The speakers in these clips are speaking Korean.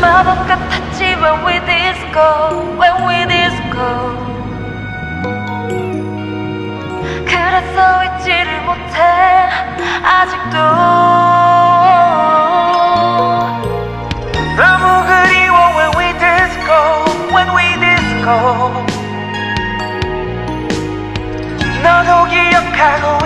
마법 같았지 when we disco when we disco 그래서 잊지를 못해 아직도 너무 그리워 when we disco when we disco 너도 기억하고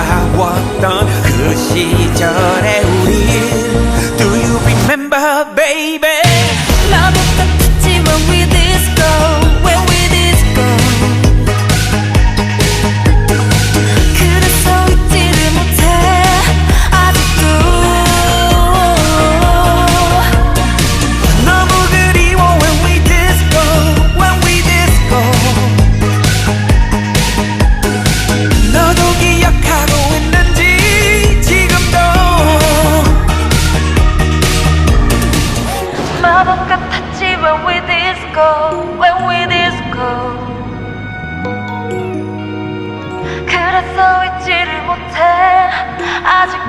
아름다웠던 그 시절의 우리 Do you remember baby disco, when we disco. 그래서 잊지를 못해 아직.